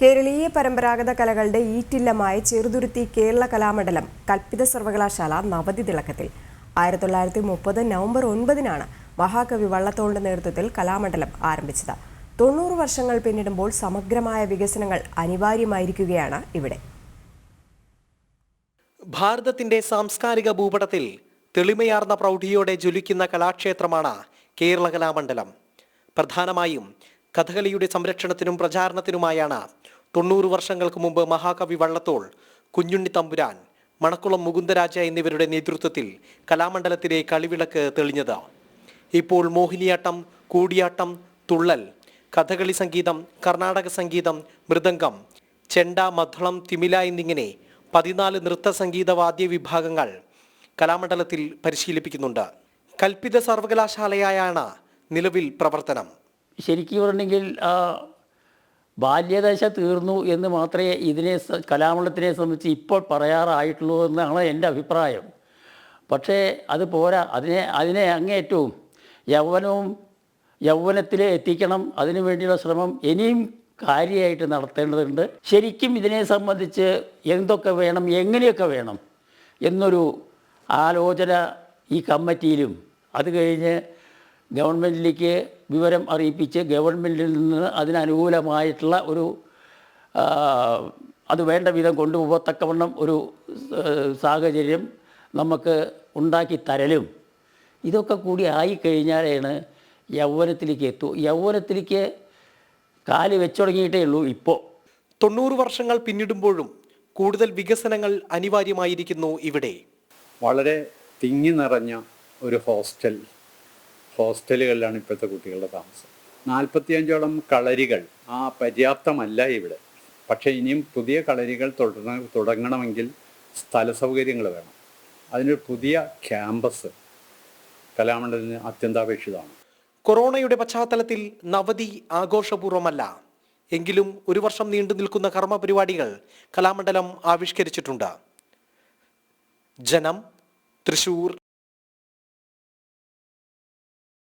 കേരളീയ പരമ്പരാഗത കലകളുടെ ഈറ്റില്ലമായ ചെറുതുരുത്തി കേരള കലാമണ്ഡലം കൽപ്പിത സർവകലാശാല നവതി തിളക്കത്തിൽ ആയിരത്തി തൊള്ളായിരത്തി മുപ്പത് നവംബർ ഒൻപതിനാണ് മഹാകവി വള്ളത്തോളിന്റെ നേതൃത്വത്തിൽ കലാമണ്ഡലം ആരംഭിച്ചത്. തൊണ്ണൂറ് വർഷങ്ങൾ പിന്നിടുമ്പോൾ സമഗ്രമായ വികസനങ്ങൾ അനിവാര്യമായിരിക്കുകയാണ് ഇവിടെ. ഭാരതത്തിന്റെ സാംസ്കാരിക ഭൂപടത്തിൽ തെളിമയാർന്ന പ്രൗഢിയോടെ ജ്വലിക്കുന്ന കലാക്ഷേത്രമാണ് കേരള കലാമണ്ഡലം. പ്രധാനമായും കഥകളിയുടെ സംരക്ഷണത്തിനും പ്രചാരണത്തിനുമായാണ് തൊണ്ണൂറ് വർഷങ്ങൾക്ക് മുമ്പ് മഹാകവി വള്ളത്തോൾ കുഞ്ഞുണ്ണി തമ്പുരാൻ മണക്കുളം മുകുന്ദരാജ എന്നിവരുടെ നേതൃത്വത്തിൽ കലാമണ്ഡലത്തിലെ കളിവിളക്ക് തെളിഞ്ഞത്. ഇപ്പോൾ മോഹിനിയാട്ടം കൂടിയാട്ടം തുള്ളൽ കഥകളി സംഗീതം കർണാടക സംഗീതം മൃദംഗം ചെണ്ട മദ്ദളം തിമില എന്നിങ്ങനെ പതിനാല് നൃത്ത സംഗീത വാദ്യ വിഭാഗങ്ങൾ കലാമണ്ഡലത്തിൽ പരിശീലിപ്പിക്കുന്നുണ്ട്. കൽപ്പിത സർവകലാശാലയായാണ് നിലവിൽ പ്രവർത്തനം. ശരിക്കും പറഞ്ഞെങ്കിൽ ബാല്യദശ തീർന്നു എന്ന് മാത്രമേ ഇതിനെ കലാമണ്ഡലത്തിനെ സംബന്ധിച്ച് ഇപ്പോൾ പറയാറായിട്ടുള്ളൂ എന്നാണ് എന്റെ അഭിപ്രായം. പക്ഷേ അത് പോരാ. അതിനെ അതിനെ അങ്ങേറ്റവും യൗവനവും യൗവനത്തിൽ എത്തിക്കണം. അതിനു വേണ്ടിയുള്ള ശ്രമം ഇനിയും കാര്യമായിട്ട് നടത്തേണ്ടതുണ്ട്. ശരിക്കും ഇതിനെ സംബന്ധിച്ച് എന്തൊക്കെ വേണം എങ്ങനെയൊക്കെ വേണം എന്നൊരു ആലോചന ഈ കമ്മിറ്റിയിലും അത് കഴിഞ്ഞ് ഗവൺമെന്റിലേക്ക് വിവരം അറിയിപ്പിച്ച് ഗവൺമെന്റിൽ നിന്ന് അതിനനുകൂലമായിട്ടുള്ള ഒരു അത് വേണ്ട വിധം കൊണ്ടുപോകത്തക്കവണ്ണം ഒരു സാഹചര്യം നമുക്ക് ഉണ്ടാക്കി തരലും. ഇതൊക്കെ കൂടി ആയിക്കഴിഞ്ഞാലാണ് യൗവനത്തിലേക്ക് എത്തൂ. യൗവനത്തിലേക്ക് കാൽ വെച്ചു തുടങ്ങിയിട്ടേ ഉള്ളൂ ഇപ്പോൾ തൊണ്ണൂറ് വർഷങ്ങൾ പിന്നിടുമ്പോഴും കൂടുതൽ വികസനങ്ങൾ അനിവാര്യമായിരിക്കുന്നു ഇവിടെ. വളരെ തിങ്ങി നിറഞ്ഞ ഒരു ഹോസ്റ്റൽ ഹോസ്റ്റലുകളിലാണ് ഇപ്പോഴത്തെ കുട്ടികളുടെ താമസം. നാൽപ്പത്തിയഞ്ചോളം കളരികൾ ആ പര്യാപ്തമല്ല ഇവിടെ. പക്ഷേ ഇനിയും പുതിയ കളരികൾ തുടർന്ന് തുടങ്ങണമെങ്കിൽ സ്ഥല സൗകര്യങ്ങൾ വേണം. അതിനൊരു പുതിയ ക്യാമ്പസ് കലാമണ്ഡലത്തിന് അത്യന്താപേക്ഷിതമാണ്. കൊറോണയുടെ പശ്ചാത്തലത്തിൽ നവതി ആഘോഷപൂർവമല്ല. എങ്കിലും ഒരു വർഷം നീണ്ടു നിൽക്കുന്ന കർമ്മ പരിപാടികൾ കലാമണ്ഡലം ആവിഷ്കരിച്ചിട്ടുണ്ട്. ജനം തൃശൂർ